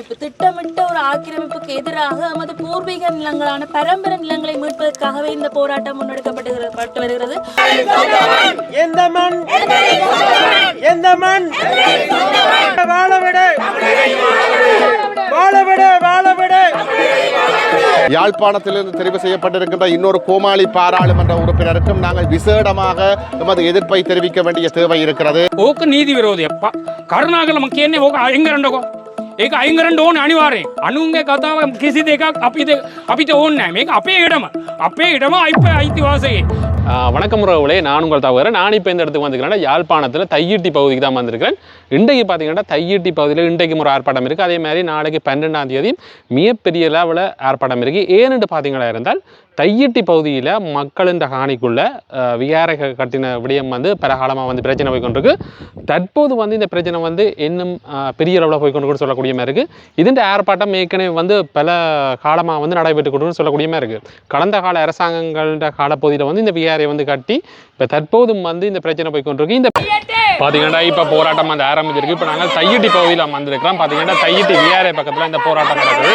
திட்டமிட்ட ஒரு ஆக்கிரமிப்புக்கு எதிராக நமது பூர்வீக நிலங்களான பரம்பரை நிலங்களை மீட்பதற்காகவே இந்த போராட்டம் முன்னெடுக்கப்பட்டு வருகிறது. எந்த மண்? எந்த மண்? யாழ்ப்பாணத்திலிருந்து தெரிவு செய்யப்பட்டிருக்கின்ற இன்னொரு கோமாளி பாராளுமன்ற உறுப்பினருக்கும் நாங்கள் விசேடமாக நமது எதிர்ப்பை தெரிவிக்க வேண்டிய தேவை இருக்கிறது. ஓக்கு நீதி விரோதி அப்பா. கருணாகல மக்கள் என்ன எங்க ரெண்டகோ ඒක අයිංගරන්න ඕන අනිවාරයෙන් අනුන්ගේ කතාව කිසි දෙකක් අපිට අපිට ඕන්න මේක අපේ ඉඩම අපේ ඉඩම අයිප අයිතිවාසයේ ஆஹ் வணக்கம் உறவுகளே நான் உங்கள் தவிர நான் இப்போ இந்த இடத்துக்கு வந்திருக்கிறேன் யாழ்ப்பாணத்தில் தையிட்டி பகுதிக்கு தான் வந்திருக்கிறேன் இன்றைக்கு பார்த்தீங்கன்னா தையிட்டி பகுதியில் இன்றைக்கு ஒரு ஆர்ப்பாட்டம் இருக்குது அதே மாதிரி நாளைக்கு பன்னெண்டாம் தேதி மிகப்பெரிய லெவலில் ஆர்ப்பாட்டம் இருக்குது ஏன்னு பார்த்தீங்களா இருந்தால் தையிட்டி பகுதியில் மக்களின் ஹானிக்குள்ள ஆஹ் விகாரை கட்டின விடயம் வந்து பல காலமாக வந்து பிரச்சனை போய்கொண்டிருக்கு. தற்போது வந்து இந்த பிரச்சனை வந்து இன்னும் பெரிய அளவில் போய்கொண்டு சொல்லக்கூடிய மாதிரி இருக்குது இதுன்ற ஏற்பாட்டம் ஏற்கனவே வந்து பல காலமாக வந்து நடைபெற்று கொண்டு சொல்லக்கூடிய மாதிரி இருக்குது கடந்த கால அரசாங்கங்கள காலப்பகுதியில் வந்து இந்த விகாரை வந்து கட்டி இப்போ தற்போதும் வந்து இந்த பிரச்சனை போய்கொண்டிருக்கு. இந்த பார்த்தீங்கன்னா இப்போ போராட்டம் வந்து ஆரம்பிச்சிருக்கு. இப்போ நாங்கள் தையிட்டி பகுதியில் வந்திருக்கிறோம் பார்த்தீங்கன்னா தையிட்டி விஆர்ஏ பக்கத்தில் இந்த போராட்டம் நடக்குது.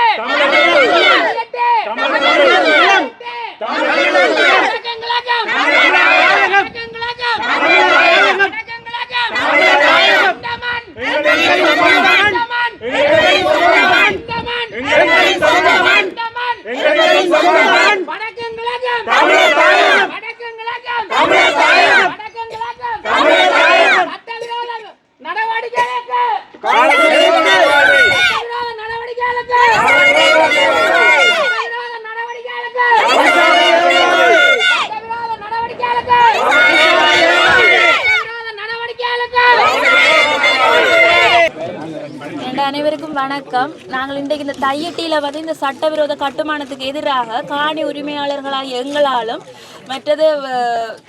இன்றைக்கு இந்த வந்து இந்த சட்டவிரோத கட்டுமானத்துக்கு எதிராக காணி உரிமையாளர்களாக எங்களாலும் மற்றது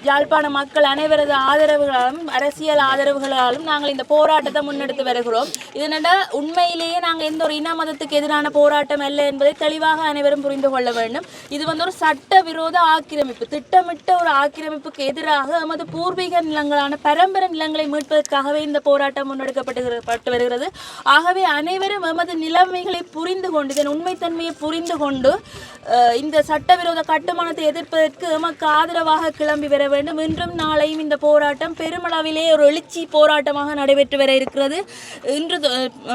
யாழ்ப்பாண மக்கள் அனைவரது ஆதரவுகளாலும் அரசியல் ஆதரவுகளாலும் நாங்கள் இந்த போராட்டத்தை முன்னெடுத்து வருகிறோம். இதனால உண்மையிலேயே நாங்கள் எந்த ஒரு இன மதத்துக்கு எதிரான போராட்டம் அல்ல என்பதை தெளிவாக அனைவரும் புரிந்து கொள்ள வேண்டும். இது வந்து ஒரு சட்டவிரோத ஆக்கிரமிப்பு திட்டமிட்ட ஒரு ஆக்கிரமிப்புக்கு எதிராக நமது பூர்வீக நிலங்களான பரம்பரை நிலங்களை மீட்பதற்காகவே இந்த போராட்டம் முன்னெடுக்கப்பட்டு வருகிறது. ஆகவே அனைவரும் எமது நிலைமைகளை புரிந்து கொண்டு இதன் உண்மைத்தன்மையை புரிந்து கொண்டு இந்த சட்டவிரோத கட்டுமானத்தை எதிர்ப்பதற்கு எமக்கு ஆதரவாக கிளம்பி வர வேண்டும். இன்றும் நாளையும் இந்த போராட்டம் பெருமளவிலே ஒரு எழுச்சி போராட்டமாக நடைபெற்று வர இருக்கிறது. இன்று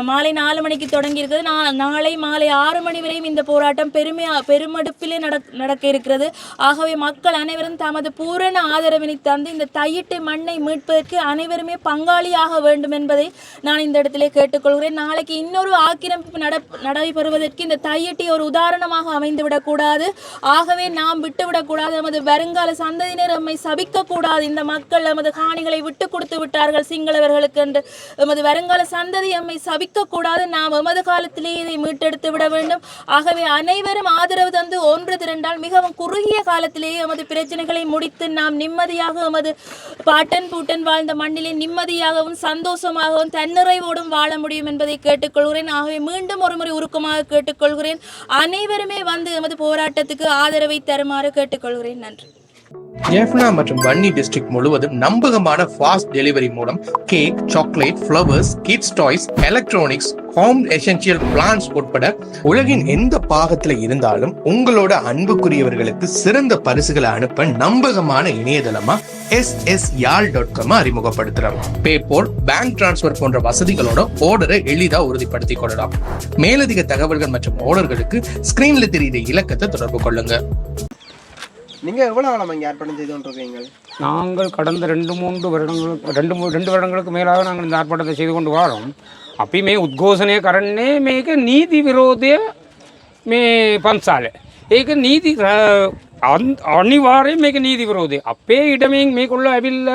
மாலை நாலு மணிக்கு தொடங்கி இருக்கிறது. நாளை மாலை ஆறு மணி வரையும் இந்த போராட்டம் பெருமையா பெருமடுப்பிலே நடக் நடக்க இருக்கிறது. ஆகவே மக்கள் அனைவரும் தமது பூரண ஆதரவினை தந்து இந்த தையிட்டு மண்ணை மீட்பதற்கு அனைவருமே பங்காளியாக வேண்டும் என்பதை நான் இந்த இடத்திலே கேட்டுக்கொள்கிறேன். நாளைக்கு இன்னொரு ஆக்கிரமிப்பு நட நடைபெறுவதற்கு இந்த தையிட்டி ஒரு உதாரணமாக அமைந்து விடக்கூடாது ஆகவே நாம் விட்டுவிடக்கூடாது. நமது வருங்கால சந்ததியினர் சவிக்கக் கூடாது இந்த மக்கள் எமது காணிகளை விட்டு கொடுத்து விட்டார்கள் சிங்களவர்களுக்கு என்று. எமது வருங்கால சந்ததி எம்மை சபிக்கக்கூடாது. நாம் எமது காலத்திலேயே இதை மீட்டெடுத்து விட வேண்டும். ஆகவே அனைவரும் ஆதரவு தந்து ஒன்று திரண்டால் மிகவும் குறுகிய காலத்திலேயே எமது பிரச்சனைகளை முடித்து நாம் நிம்மதியாக எமது பாட்டன் பூட்டன் வாழ்ந்த மண்ணிலே நிம்மதியாகவும் சந்தோஷமாகவும் தன்னிறைவோடும் வாழ முடியும் என்பதை கேட்டுக்கொள்கிறேன். ஆகவே மீண்டும் ஒருமுறை உருக்கமாக கேட்டுக்கொள்கிறேன். அனைவருமே வந்து எமது போராட்டத்துக்கு ஆதரவை தருமாறு கேட்டுக்கொள்கிறேன். நன்றி. ஜெஃப்னா மற்றும் வன்னி டிஸ்ட்ரிக்ட் முழுவதும் நம்பகமான ஃபாஸ்ட் டெலிவரி மூலம் cake chocolate flowers kids toys electronics home essential plans உட்பட உலகின் எந்த பாகத்தில் இருந்தாலும் உங்களோட அன்புக்குரியவர்களுக்கு சிறந்த பரிசுகளை அனுப்ப நம்பகமான இணையதளமா S S Yarl dot com அறிமுகப்படுத்துறோம். PayPal bank transfer போன்ற வசதிகளோட ஆர்டரை எளிதாக உறுதிப்படுத்திக் கொள்ளலாம். மேலதிக தகவல்கள் மற்றும் ஆர்டர்களுக்கு ஸ்கிரீன்ல தெரியுற இலக்கத்தை தொடர்பு கொள்ளுங்க. நீங்க எவ்வளவு காலம் இங்க ஏற்பாடு செய்து கொண்டிருக்கீங்க நாங்கள் கடந்த ரெண்டு மூன்று வருடங்களுக்கு ரெண்டு மூ- ரெண்டு வருடங்களுக்கு மேலாக நாங்கள் இந்த ஆர்ப்பாட்டத்தை செய்து கொண்டு வரோம் අපි මේ උද්ඝෝෂණය කරන්නේ මේක නීති විරෝධය මේ පන්සාල. ඒක නීති ර- අන්- අනිවාර්යෙන් මේක නීති විරෝධය. අපේ ඉඩමින් මේකොල්ල ඇවිල්ල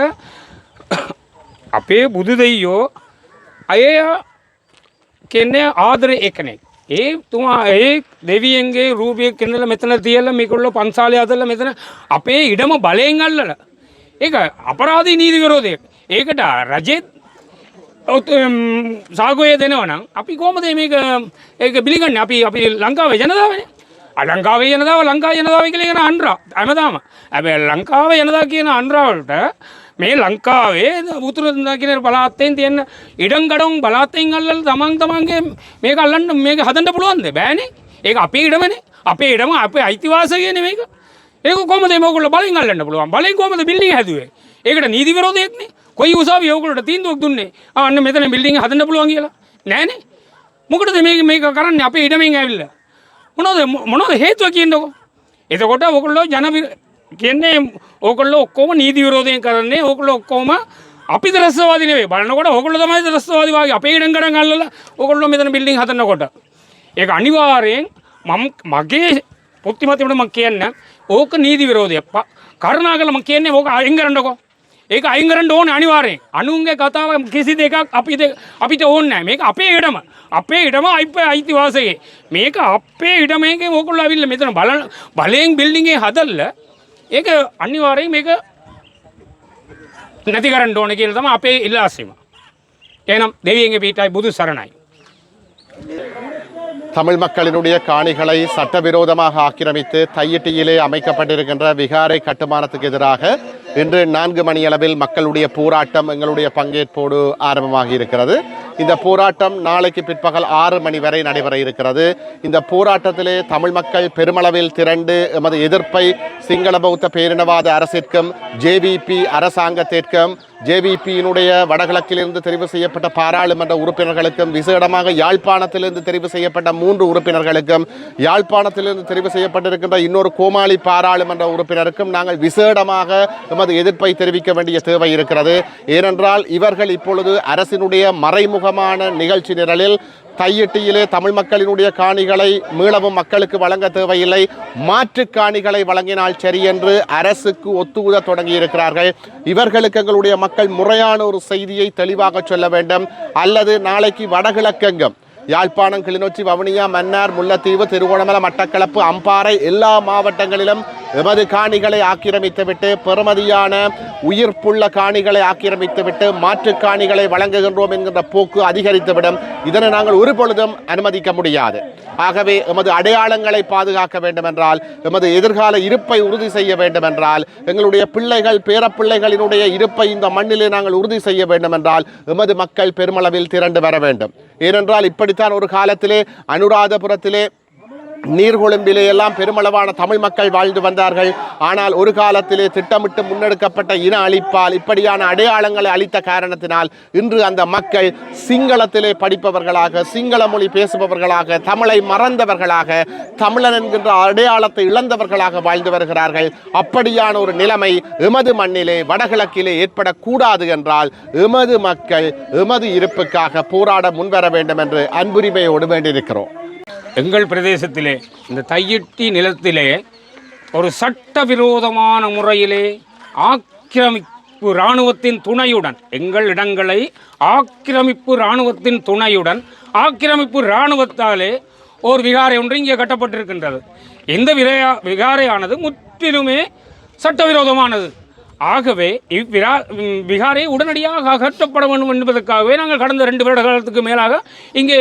අපේ බුදු දෙයියෝ අය කෙන්නේ ආදර එකනෙක්. ඒ තුමා ඒ දෙවියන්ගේ රූපය කෙනල මෙතන තියල මේකොල්ල පන්සාලය අදල්ල මෙතන අපේ ඉඩම බලයෙන් අල්ලල ඒක අපරාධී නීති විරෝධය ඒකට රජෙත් සාගෝය දෙනවනම් අපි කෝමද මේක ඒක බිලිගන්න අපි අපි ලංකාව ජනදාවන අලංකාව ජනදාව ලංකා ජනදාව කියලගෙන අන්ඩ්‍රා ඇමදාම ඇබැ ලංකාව ජනදා කියන අන්ඩ්‍රාවලට මේ ලංකාවේ උතුරදා කියන බලාත්තයෙන් තියන්න ඉඩම් ගඩුම් බලාත්තයෙන් අල්ල තමන් තමන්ගේ මේක අල්ලන්න මේක හදන්න පුළුවන්ද? බෑනේ. ඒක අපේ ඉඩමනේ. අපේ ඉඩම අපේ අයිතිවාස කියන මේක. ඒක කොමද මොකල බලින් අල්ලන්න පුළුවන්? බලෙන් කොමද බිල්ලි හැදුවේ? ඒකට නීති විරෝධයක්නේ කොයි උසාව යෝගලට තීන්දුවක් දුන්නේ? අන්න මෙතන බිල්ඩිං හදන්න පුළුවන් කියලා. නෑනේ. මොකටද මේක මේක කරන්න? අපේ ඉඩමෙන් ඇවිල්ලා. මොනවද මොනවද හේතුව කියන්නකො? එතකොට ඔකොල්ලෝ ජන කියන්නේ ඕකොල්ලෝ ඔක්කොම නීති විරෝධයෙන් කරන්නේ ඕකොල්ලෝ ඔක්කොම අපි දරස්වාදී නෙවෙයි බලනකොට ඕකොල්ලෝ තමයි දරස්වාදී වාගේ අපේ ඉඩම් ගඩන් අල්ලලා ඕකොල්ලෝ මෙතන බිල්ඩිං හදනකොට ඒක අනිවාර්යෙන් මම මගේ පුත්තිමතිමට මම කියන්න ඕක නීති විරෝධය ප- කරුණාකරලා මම කියන්නේ ඕක අයින් කරන්නකෝ ඒක අයින් කරන්න ඕනේ අනිවාර්යෙන් අනුන්ගේ කතාව කිසි දෙකක් අපි අපිට ඕනේ නැහැ මේක අපේ ඉඩම අපේ ඉඩම අපේ අයිතිවාසයේ මේක අපේ ඉඩමේකෙන් ඕගොල්ලෝ අවිල්ල මෙතන බලන බලයෙන් බිල්ඩින් එක හදල්ලා ඒක අනිවාර්යෙන් මේක නැති කරන්න ඕනේ කියලා තමයි අපේ ඉල්ලාසීම එහෙනම් දෙවියන්ගේ පිටයි බුදු සරණයි தமிழ் மக்களினுடைய காணிகளை சட்டவிரோதமாக ஆக்கிரமித்து தையிட்டியிலே அமைக்கப்பட்டிருக்கின்ற விகாரை கட்டுமானத்துக்கு எதிராக இன்று நான்கு மணியளவில் மக்களுடைய போராட்டம் எங்களுடைய பங்கேற்போடு ஆரம்பமாகி இருக்கிறது இந்த போராட்டம் நாளைக்கு பிற்பகல் ஆறு மணி வரை நடைபெற இருக்கிறது. இந்த போராட்டத்திலே தமிழ் மக்கள் பெருமளவில் திரண்டு எமது எதிர்ப்பை சிங்கள பௌத்த பேரினவாத அரசிற்கும் ஜேவிபி அரசாங்கத்திற்கும் ஜேவிபியினுடைய வடகிழக்கிலிருந்து தெரிவு செய்யப்பட்ட பாராளுமன்ற உறுப்பினர்களுக்கும் விசேடமாக யாழ்ப்பாணத்திலிருந்து தெரிவு செய்யப்பட்ட மூன்று உறுப்பினர்களுக்கும் யாழ்ப்பாணத்திலிருந்து தெரிவு செய்யப்பட்டிருக்கின்ற இன்னொரு கோமாளி பாராளுமன்ற உறுப்பினருக்கும் நாங்கள் விசேடமாக எமது எதிர்ப்பை தெரிவிக்க வேண்டிய தேவை இருக்கிறது. ஏனென்றால் இவர்கள் இப்பொழுது அரசினுடைய மறைமுக சுமூகமான நிகழ்ச்சி நிரலில் தையிட்டியிலே தமிழ் மக்களினுடைய காணிகளை மீளவும் மக்களுக்கு வழங்க தேவையில்லை. மாற்று காணிகளை வழங்கினால் சரி என்று அரசுக்கு ஒத்துழைக்க தொடங்கி இருக்கிறார்கள் இவர்களுக்கு எங்களுடைய மக்கள் முறையான ஒரு செய்தியை தெளிவாக சொல்ல வேண்டும். அல்லது நாளைக்கு வடகிழக்கெங்கும் யாழ்ப்பாணம் கிளிநொச்சி வவுனியா மன்னார் முல்லைத்தீவு திருகோணமலை மட்டக்களப்பு அம்பாறை எல்லா மாவட்டங்களிலும் எமது காணிகளை ஆக்கிரமித்துவிட்டு பெறுமதியான உயிர்ப்புள்ள காணிகளை ஆக்கிரமித்துவிட்டு மாற்று காணிகளை வழங்குகின்றோம் என்கின்ற போக்கு அதிகரித்துவிடும். இதனை நாங்கள் ஒரு பொழுதும் அனுமதிக்க முடியாது. ஆகவே எமது அடையாளங்களை பாதுகாக்க வேண்டுமென்றால் எமது எதிர்கால இருப்பை உறுதி செய்ய வேண்டுமென்றால் எங்களுடைய பிள்ளைகள் பேரப்பிள்ளைகளினுடைய இருப்பை இந்த மண்ணிலே நாங்கள் உறுதி செய்ய வேண்டுமென்றால் எமது மக்கள் பெருமளவில் திரண்டு வர வேண்டும். ஏனென்றால் இப்படித்தான் ஒரு காலத்திலே அனுராதபுரத்திலே நீர்கொழும்பிலே எல்லாம் பெருமளவான தமிழ் மக்கள் வாழ்ந்து வந்தார்கள். ஆனால் ஒரு காலத்திலே திட்டமிட்டு முன்னெடுக்கப்பட்ட இன அழிப்பால் இப்படியான அடையாளங்களை அளித்த காரணத்தினால் இன்று அந்த மக்கள் சிங்களத்திலே படிப்பவர்களாக சிங்கள மொழி பேசுபவர்களாக தமிழை மறந்தவர்களாக தமிழன் என்கின்ற அடையாளத்தை இழந்தவர்களாக வாழ்ந்து வருகிறார்கள். அப்படியான ஒரு நிலைமை எமது மண்ணிலே வடகிழக்கிலே ஏற்படக்கூடாது என்றால் எமது மக்கள் எமது இருப்புக்காக போராட முன்வர வேண்டும் என்று அன்புரிமையோடு வேண்டியிருக்கிறோம். எங்கள் பிரதேசத்திலே இந்த தையிட்டி நிலத்திலே ஒரு சட்டவிரோதமான முறையிலே ஆக்கிரமிப்பு இராணுவத்தின் துணையுடன் எங்கள் இடங்களை ஆக்கிரமிப்பு இராணுவத்தின் துணையுடன் ஆக்கிரமிப்பு இராணுவத்தாலே ஒரு விகாரை ஒன்று இங்கே கட்டப்பட்டிருக்கின்றது. இந்த விரையா விகாரையானது முற்றிலுமே சட்டவிரோதமானது. ஆகவே இவ்விரா விகாரை உடனடியாக அகற்றப்பட வேண்டும் என்பதற்காகவே நாங்கள் கடந்த ரெண்டு வருட காலத்துக்கு மேலாக இங்கே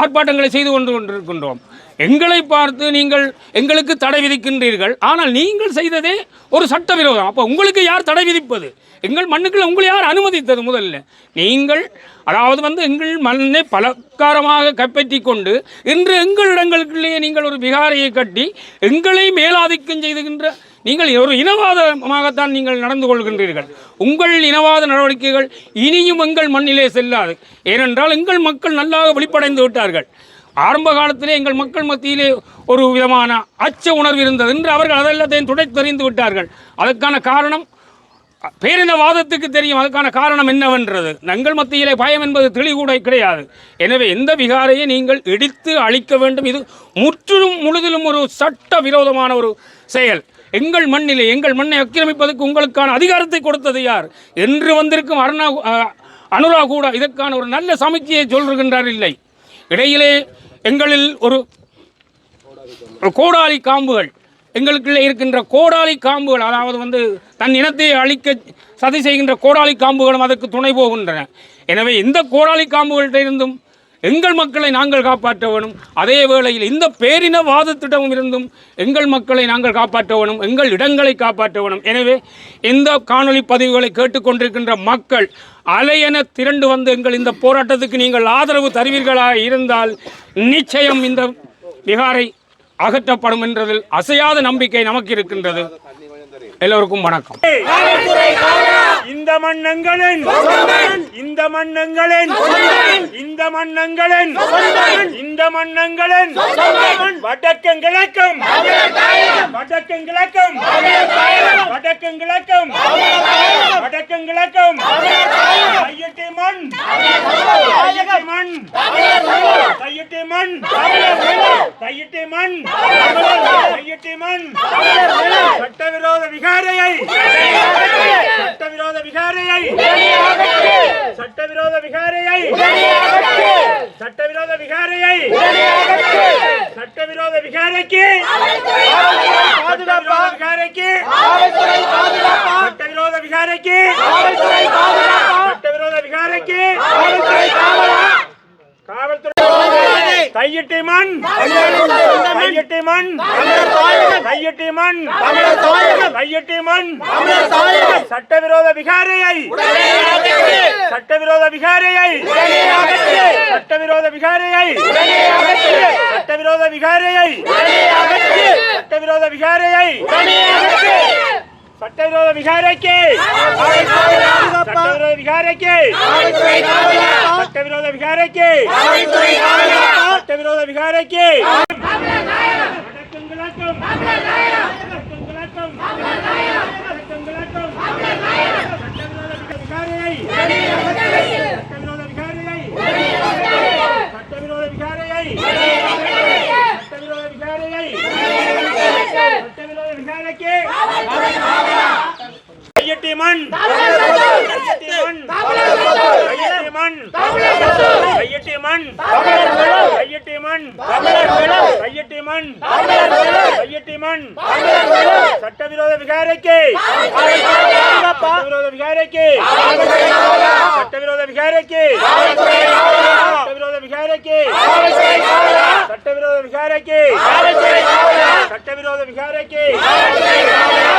ஆர்ப்பாட்டங்களை செய்து கொண்டு கொண்டிருக்கின்றோம். எங்களை பார்த்து நீங்கள் எங்களுக்கு தடை விதிக்கின்றீர்கள். ஆனால் நீங்கள் செய்ததே ஒரு சட்டவிரோதம். அப்போ உங்களுக்கு யார் தடை விதிப்பது? எங்கள் மண்ணுக்குள்ள உங்களை யார் அனுமதித்தது முதல்ல? நீங்கள் அதாவது வந்து எங்கள் மண்ணை பலக்காரமாக கைப்பற்றி கொண்டு இன்று எங்கள் இடங்களுக்குள்ளேயே நீங்கள் ஒரு விகாரையை கட்டி எங்களை மேலாதிக்கம் செய்துகின்ற நீங்கள் ஒரு இனவாதமாகத்தான் நீங்கள் நடந்து கொள்கின்றீர்கள். உங்கள் இனவாத நடவடிக்கைகள் இனியும் எங்கள் மண்ணிலே செல்லாது. ஏனென்றால் எங்கள் மக்கள் நல்லாக வெளிப்படைந்து விட்டார்கள். ஆரம்ப காலத்திலே எங்கள் மக்கள் மத்தியிலே ஒரு விதமான அச்ச உணர்வு இருந்தது. என்று அவர்கள் அதெல்லாத்தையும் துடைத்தெறிந்து விட்டார்கள். அதற்கான காரணம் பேரினவாதத்துக்கு தெரியும். அதுக்கான காரணம் என்னவென்றது? எங்கள் மத்தியிலே பயம் என்பது தெளிவுகூட கிடையாது. எனவே எந்த விகாரையை நீங்கள் இடித்து அழிக்க வேண்டும். இது முற்றிலும் முழுதிலும் ஒரு சட்ட விரோதமான ஒரு செயல். எங்கள் மண்ணிலே எங்கள் மண்ணை ஆக்கிரமிப்பதற்கு உங்களுக்கான அதிகாரத்தை கொடுத்தது யார்? என்று வந்திருக்கும் அருணா அனுரா கூட இதற்கான ஒரு நல்ல சமீட்சையை சொல்கின்றார் இல்லை. இடையிலே எங்களில் ஒரு கோடாலி காம்புகள் எங்களுக்குள்ளே இருக்கின்ற கோடாலி காம்புகள் அதாவது வந்து தன் இனத்தை அழிக்க சதி செய்கின்ற கோடாலி காம்புகளும் அதற்கு துணை போகின்றன. எனவே இந்த கோடாலி காம்புகள்கிட்ட இருந்தும் எங்கள் மக்களை நாங்கள் காப்பாற்ற வேணும் அதே வேளையில் இந்த பேரினவாதத்திடமும் இருந்தும் எங்கள் மக்களை நாங்கள் காப்பாற்ற வேணும் எங்கள் இடங்களை காப்பாற்ற வேணும் எனவே இந்த காணொலி பதிவுகளை கேட்டுக்கொண்டிருக்கின்ற மக்கள் அலையென திரண்டு வந்து எங்கள் இந்த போராட்டத்துக்கு நீங்கள் ஆதரவு தருவீர்களாக இருந்தால் நிச்சயம் இந்த விகாரை அகற்றப்படும் என்றதில் அசையாத நம்பிக்கை நமக்கு இருக்கின்றது. எல்லோருக்கும் வணக்கம். இந்த மன்னங்களின் இந்த மன்னங்களின் இந்த மன்னங்களின் இந்த மன்னங்களின் வடக்கும் கிழக்கும். வடக்கும் கிழக்கும். வடக்கும் கிழக்கும். வடக்கும் கிழக்கும். கையட்டி மண். கையட்டி மண். கையட்டி மண். கையட்டி மண். கையட்டி மண். சட்டவிரோத விகாரையை. சட்டவிரோத விகாரையை. சட்டவிரோத விகாரையை. சட்டவிரோத விகாரையை. சட்டவிரோத விகாரைக்கு. பாதுகாப்பா விகாரைக்கு. சட்டவிரோத விகாரைக்கு சட்டவிரோத விகாரைக்கு காவல்துறை கையிட்டி மண். கையிட்டி மண். கையிட்டி மண். கையிட்டி மண். சட்டவிரோத விகாரையை. சட்டவிரோத விகாரையை. சட்டவிரோத விகாரையை. சட்டவிரோத விகாரையை. சட்டவிரோத விகாரையை. ¡Sartero de Vijar aquí! ¡A de Vijar aquí! ¡A de Vijar aquí! ¡A de Vijar aquí! ¡Abre la raya! ¡Abre la raya! Raya! ¡Abre la raya! ¡Abre la raya! ¡Abre. மண். மண். மண். மண். மண். மண். மண் சட்டவிரோத விகாரைக்கு. சட்டவிரோத விகாரைக்கு. சட்டவிரோத விகாரைக்கு. சட்டவிரோத விகாரைக்கு. சட்டவிரோத விகாரைக்கு. சட்டவிரோத விகாரைக்கு.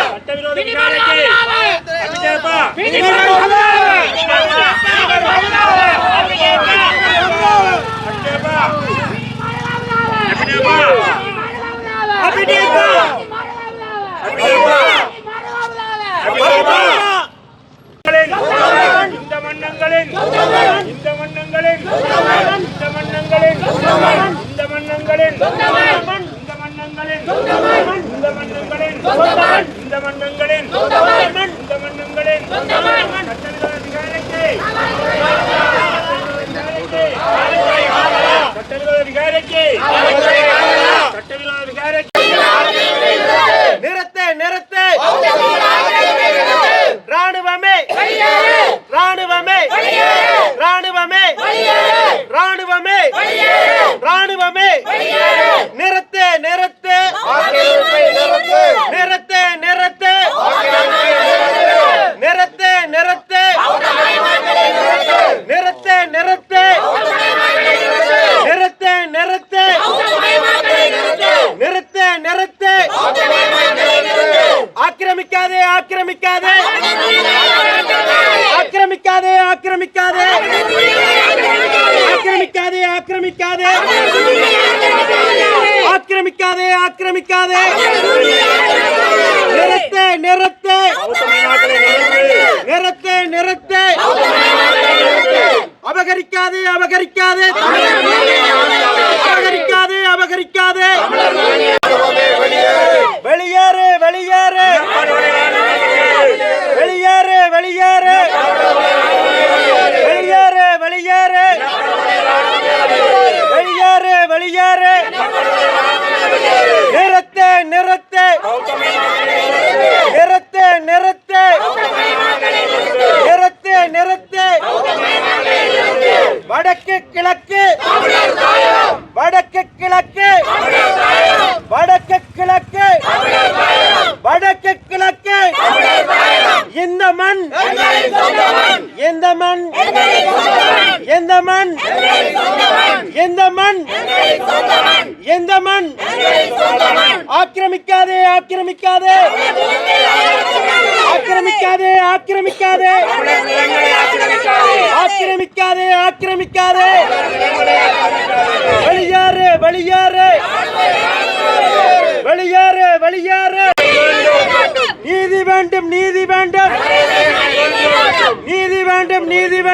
சட்டவிரோத விகாரைக்கு. ¡Viva சட்டவிரோத விகாரைக்கு நிறுத்து. நிறுத்து ராணுவமே ராணுவமே ராணுவமே ராணுவமே ராணுவமே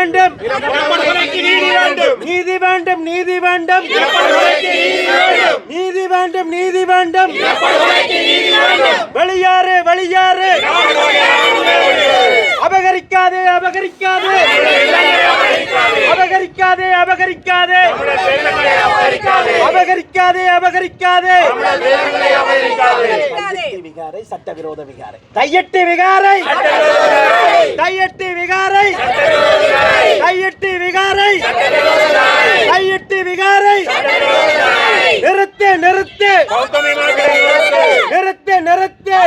வேண்டும். நீதி வேண்டும். நீதி வேண்டும் நீதி வேண்டும். நீதி வேண்டும். வெளியாறு வெளியாறு. அபகரிக்காதே அபகரிக்காதே. அபகரிக்காதே. அபகரிக்காதே அபகரிக்காதே. அபகரிக்காதே. விகாரை சட்டவிரோத விகாரை. தையட்டி விகாரை. தையட்டி விகாரை. தையட்டி விகாரை. தையட்டி விகாரை. நிறுத்து நிறுத்து. நிறுத்து. நிறுத்து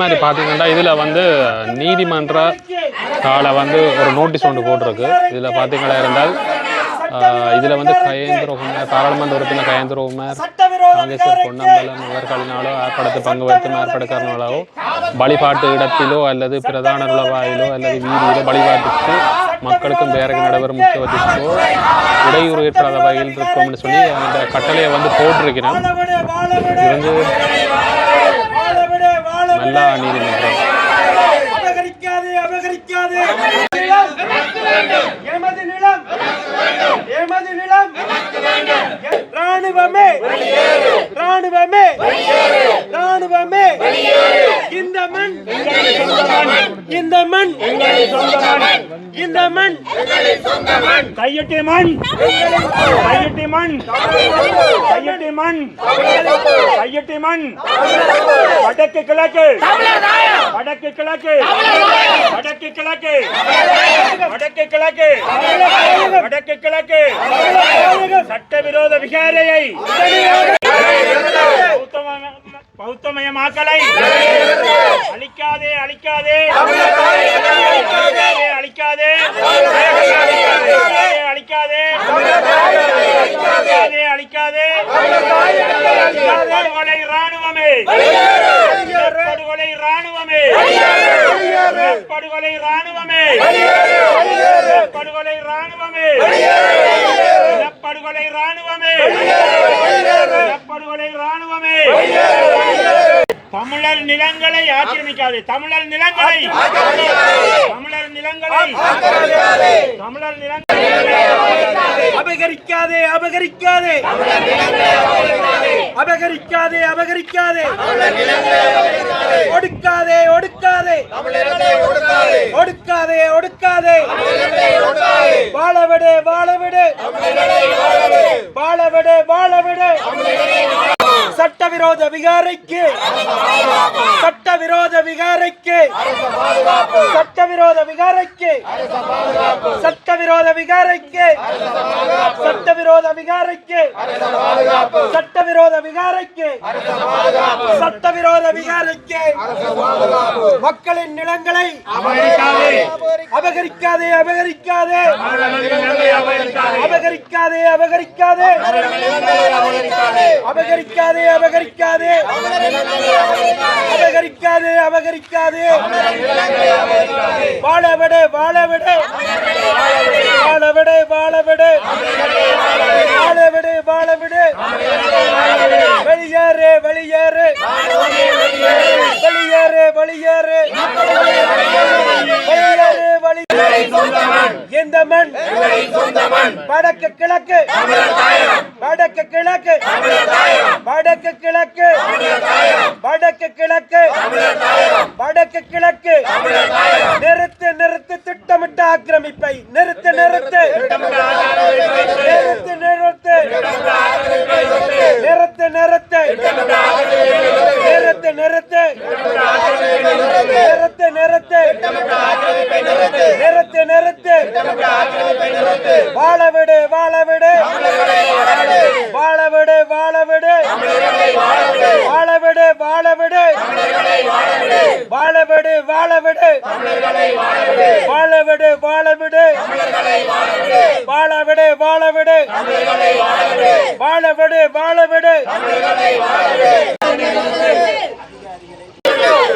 மாதிரி பார்த்தீங்கன்னா இதில் வந்து நீதிமன்ற கால வந்து ஒரு நோட்டீஸ் ஒன்று போட்டிருக்கு. இதில் பார்த்தீங்களா இருந்தால் இதில் வந்து கயேந்திரகுமார் பாராளுமன்ற உறுப்பினர் கயேந்திர குமார் பொன்னம்பலம் இவர்களினாலோ ஏற்படுத்த பங்கு வைத்து ஏற்படுக்கிறனாலோ வழிபாட்டு இடத்திலோ அல்லது பிரதான உளவாயிலோ அல்லது வீதியிலோ வழிபாட்டுக்கு மக்களுக்கும் பேருக்கு நடைபெறும் முக்கியத்துவத்திற்கோ இடையூறு ஏற்படாத வகையில் இருக்கும்னு சொல்லி அந்த கட்டளையை வந்து போட்டிருக்கிறேன். இது வந்து நல்லா நீதிமன்றம் அபகரிக்காதே அபகரிக்காதே. எமது நிலம் எமது நிலம். ராணுவமே ராணுவமே ராணுவமே இந்த மண். இந்த மண். இந்த மண். கையெட்டி மண். கையெட்டி மண். கையெட்டி மண். கையெட்டி மண். வடக்கு கிழக்கு. வடக்கு கிழக்கு. வடக்கு கிழக்கு. வடக்கு கிழக்கு. வடக்கு கிழக்கு. சட்டவிரோத விகாரையை. பௌத்தம- பௌத்தமயமாக்கலை. அழிக்காதே அழிக்காதே. அழிக்காதே. அழிக்காதே. அழிக்காதே. அழிக்காதே. அழிக்காதே. ராணுவமே படுகொலை ராணுவமே படுகொலை ராணுவமே படுகொலை ராணுவமே படுகொலை ராணுவமே படுகொலை ராணுவமே தமிழர் நிலங்களை ஆக்கிரமிக்காதே. தமிழர் நிலங்களை. தமிழர் நிலங்களை. தமிழர் நிலங்களை. அபகரிக்காதே அபகரிக்காதே. அபகரிக்காதே. அபகரிக்காதே ஒடுக்காதே ஒடுக்காதே. ஒடுக்காதே. ஒடுக்காதே வாழவிடு வாழவிடு. வாழவிடு. வாழவிடு சட்டவிரோத விகாரைக்கு. சட்டவிரோத விகாரைக்கு. சட்டவிரோத விகாரைக்கு. சட்டவிரோத விகாரைக்கு. சட்டவிரோத விகாரைக்கு. சட்டவிரோத விகாரைக்கு. சட்டவிரோத விகாரைக்கு. மக்களின் நிலங்களை அபகரிக்காதே அபகரிக்காதே. அபகரிக்காதே அபகரிக்காதே. அபகரிக்காதே. அபகரிக்காதே. அபகரிக்காதே அபகரிக்காதே. வாழவிடு வாழவிடு. வாழவிடு வாழவிடு. வாழவிடு வாழவிடு. வெளியேறு வெளியேறு. வெளியேறு வெளியேறு. வெளியேறு வெளியேறு. இந்த மண்? வடக்கு கிழக்கு. வடக்கு கிழக்கு வடக்கு கிழக்கு வடக்கு கிழக்கு வடக்கு கிழக்கு நிறுத்து நிறுத்து திட்டமிட்ட ஆக்கிரமிப்பை நிறுத்து நிறுத்து. நிறுத்து நிறுத்து. நிறுத்து நிறுத்து. நிறுத்து நிறுத்து. நிறுத்து நிறுத்து. நிறுத்து நிறுத்து. வாழ விடு வாழ விடு. வாழ விடு வாழ விடு வாழ விடு வாழ விடு வாழ விடு வாழ விடு வாழ விடு வாழ விடு வாழ விடு வாழ விடு வாழ விடு வாழ விடு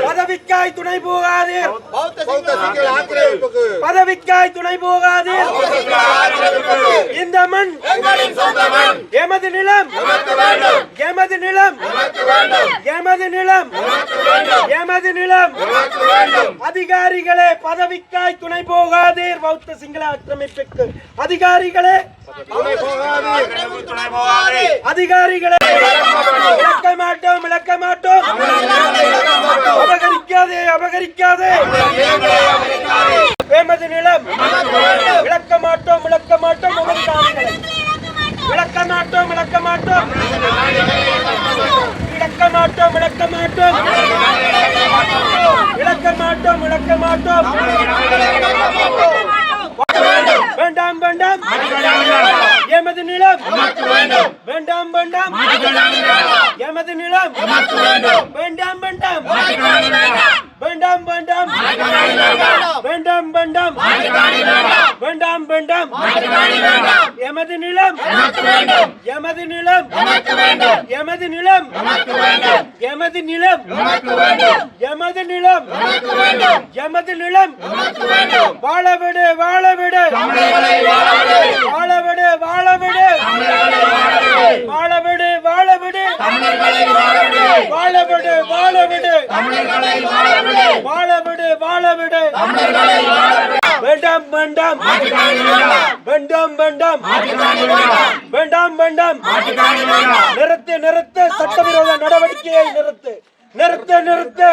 பதவிக்காய் துணை போகாதீர் பதவிக்காய் துணை போகாதீர் இந்த மண்? எமது நிலம். எமது நிலம். எமது நிலம். எமது நிலம். அதிகாரிகளே பதவிக்காய் துணை போகாதீர். பௌத்த சிங்கள ஆக்கிரமிப்புக்கு. அதிகாரிகளே. அதிகாரிகளே. இழக்க மாட்டோம் இழக்க மாட்டோம். அபகரிக்காதே அபகரிக்காதே. எமது நிலம். இழக்க மாட்டோம் இழக்க மாட்டோம். இழக்க மாட்டோம் இழக்க மாட்டோம். இழக்க மாட்டோம். இழக்க மாட்டோம் இழக்க மாட்டோம். வேண்டாம் வேண்டாம். எமது நிலம். வேண்டாம் வேண்டாம். எமது நிலம். வேண்டாம் வேண்டாம். வேண்டாம் வேண்டாம். வேண்டாம் வேண்டாம். வேண்டாம் வேண்டாம். எமது நிலம். எமது நிலம். எமது நிலம். எமது நிலம். எமது நிலம். எமது நிலம். வாழ விடு வாழ விடு வாழ விடு வாழ விடு வாழ விடு வேண்டாம் வேண்டாம். வேண்டாம். வேண்டாம் வேண்டாம். வேண்டாம். நிறுத்து நிறுத்து. சட்டவிரோத நடவடிக்கையை நிறுத்து. நிறுத்து நிறுத்து.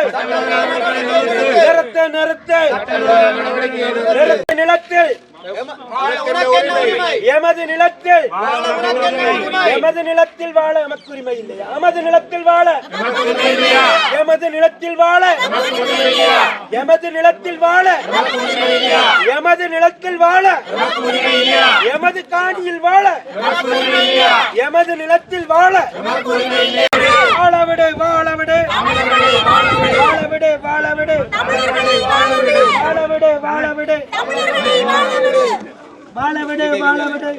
நிறுத்து நிறுத்து. நிறுத்து நிலத்தில் எமது நிலத்தில் எமது நிலத்தில் வாழ எமக்கு உரிமை இல்லையா? எமது நிலத்தில் வாழ. எமது நிலத்தில் வாழ. எமது நிலத்தில் வாழ. எமது நிலத்தில் வாழ. எமது காணியில் வாழ. எமது நிலத்தில் வாழ வாழ. വാളവിടെ? വാളവിടെ? വാളവിടെ?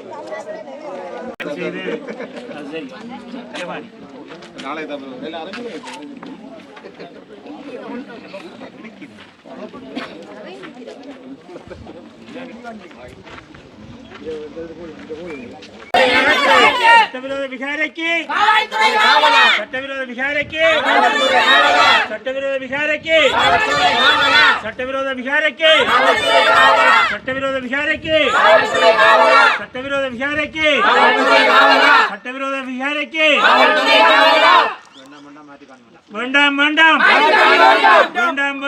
നാളെ അറിഞ്ഞു చట్టవిరోధ విహారకి చట్టవిరోధ విహారకి చట్టవిరోధ విహారకి చట్టవిరోధ విహారకి చట్టవిరోధ విహారకి చట్టవిరోధ విహారకి చట్టవిరోధ విహారకి మండం మండం మండం మండం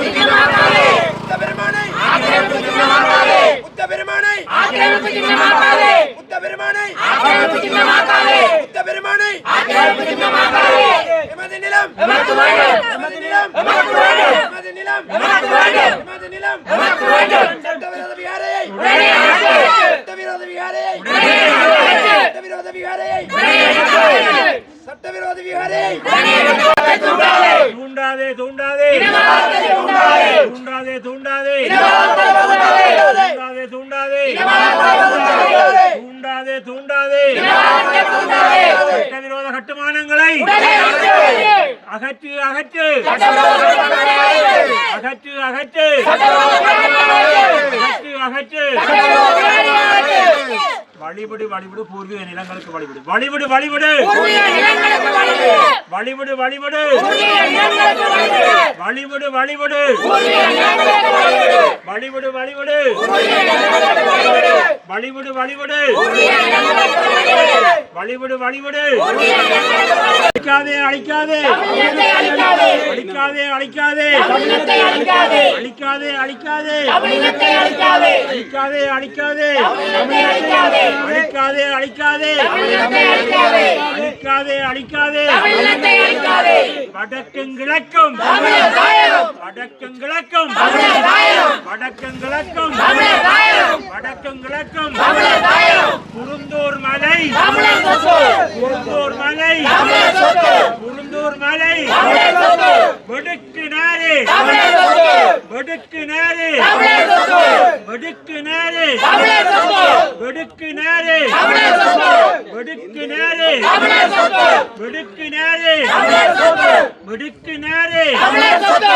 வேண்டாம் வேண்டாம் மாற்றுக்காணி வேண்டும் வேண்டும் வேண்டும் பூர்வீக காணி வேண்டும் வேண்டும் வேண்டும் பூர்வீக நிலம் நிலம் நிலம் வழிவிடு வழிவிடு. வழிபடு வழிபடு பூர்வீக நிலங்களுக்கு வழிவிடு வழிபடு வழிபடு வழிவிடு. வழிபடு வழிபடு வழிவிடு வழிபடு வழிபடு வழிவிடு. வழிபடு வழிபடு பூர்வீக நிலங்களுக்கு வழிவிடு வழிபடு வழிவிடு. அழிக்காதே அழிக்காதே. அழிக்காதே அழிக்காதே. அழிக்காதே அழிக்காதே. அழிக்காதே அழிக்காதே. அழிக்காதே அழிக்காதே. அழிக்காதே அழிக்காதே. வடக்கும் கிழக்கும். வடக்கும் கிழக்கும். வடக்கும் கிழக்கும். வடக்கும் கிழக்கும். குருந்தூர் மலை. குருந்தூர் மலை. தமிழர் சொத்து மலை. ஒடுக்கு சொத்து ஒடுக்கு நாரே ஒடுக்கு சொத்து ஒடுக்கு நாரே ஒடுக்கு சொத்து ஒடுக்கு நாரே ஒடுக்கு சொத்து